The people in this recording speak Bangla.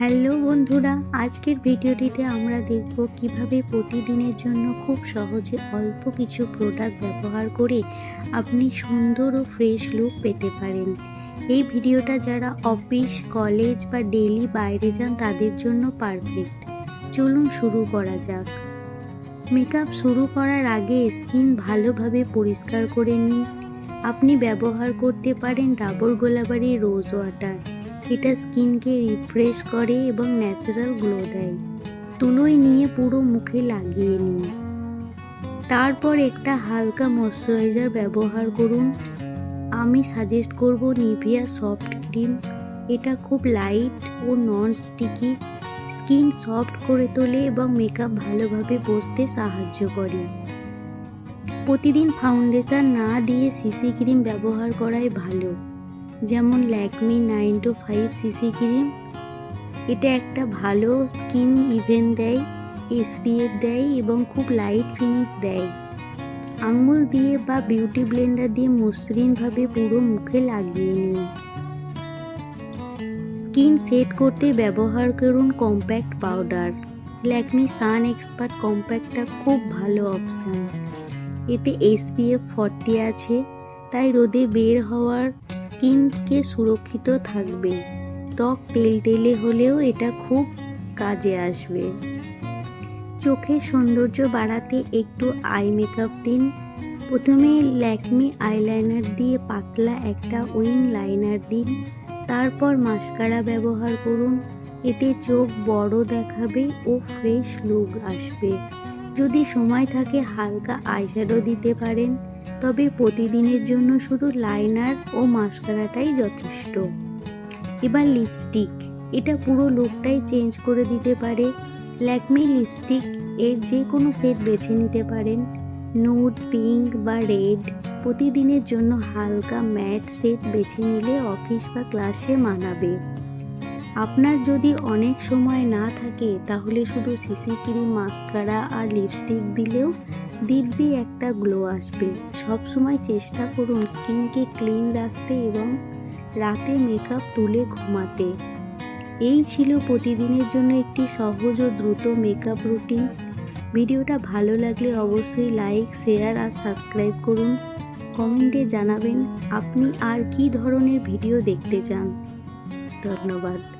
হ্যালো বন্ধুরা, আজকের ভিডিওটিতে আমরা দেখব কীভাবে প্রতিদিনের জন্য খুব সহজে অল্প কিছু প্রোডাক্ট ব্যবহার করে আপনি সুন্দর ও ফ্রেশ লুক পেতে পারেন। এই ভিডিওটা যারা অফিস কলেজ বা ডেলি বাইরে যান তাদের জন্য পারফেক্ট চলুন শুরু করা যাক। মেকআপ শুরু করার আগে স্কিন ভালোভাবে পরিষ্কার করে নিন। আপনি ব্যবহার করতে পারেন ডাবর গোলাবাড়ি রোজ ওয়াটার এটা স্কিনকে রিফ্রেশ করে এবং ন্যাচারাল গ্লো দেয়। তুলোয় নিয়ে পুরো মুখে লাগিয়ে নিন। তারপর একটা হালকা ময়শ্চারাইজার ব্যবহার করুন। আমি সাজেস্ট করব নিভিয়া সফট ক্রিম এটা খুব লাইট ও নন স্টিকি স্কিন সফট করে তোলে এবং মেকআপ ভালোভাবে বসতে সাহায্য করে। প্রতিদিন ফাউন্ডেশন না দিয়ে সিসি ক্রিম ব্যবহার করাই ভালো। যেমন Lakme nine to five CC cream এটা একটা ভালো স্কিন ইভেন দেয় এসপিএফ দেয় এবং খুব লাইট ফিনিশ দেয়। আঙুল দিয়ে বা বিউটি ব্লেন্ডার দিয়ে মসৃণভাবে পুরো মুখে লাগিয়ে নিন। স্কিন সেট করতে ব্যবহার করুন compact powder Lakme sun expert কম্প্যাক্টটা খুব ভালো অপশান এতে এসপিএফ ফর্টি আছে, তাই রোদে বের হওয়ার স্কিনকে সুরক্ষিত থাকবে। ত্বক তেল তেলে হলেও এটা খুব কাজে আসবে। চোখের সৌন্দর্য বাড়াতে একটু আই মেকআপ দিন। প্রথমে ল্যাকমি আইলাইনার দিয়ে পাতলা একটা উইং লাইনার দিন। তারপর মাস্কারা ব্যবহার করুন। এতে চোখ বড় দেখাবে ও ফ্রেশ লুক আসবে। যদি সময় থাকে হালকা আইশ্যাডো দিতে পারেন। তবে প্রতিদিনের জন্য শুধু লাইনার ও মাস্কারাটাই যথেষ্ট। এবার লিপস্টিক। এটা পুরো লুকটাই চেঞ্জ করে দিতে পারে। ল্যাকমি লিপস্টিক এর যে কোনো সেট বেছে নিতে পারেন। নুড, পিঙ্ক বা রেড প্রতিদিনের জন্য হালকা ম্যাট সেট বেছে নিলে অফিস বা ক্লাসে মানাবে। আপনার যদি অনেক সময় না থাকে, তাহলে শুধু সিসি ক্রিম মাস্কারা আর লিপস্টিক দিলেও দিব্যি একটা গ্লো আসবে। সব সময় চেষ্টা করুন স্কিনকে ক্লিন রাখতে এবং রাতে মেকআপ তুলে ঘুমাতে। এই ছিল প্রতিদিনের জন্য একটি সহজ ও দ্রুত মেকআপ রুটিন ভিডিওটা ভালো লাগলে অবশ্যই লাইক শেয়ার আর সাবস্ক্রাইব করুন। কমেন্টে জানাবেন আপনি আর কি ধরনের ভিডিও দেখতে চান। ধন্যবাদ।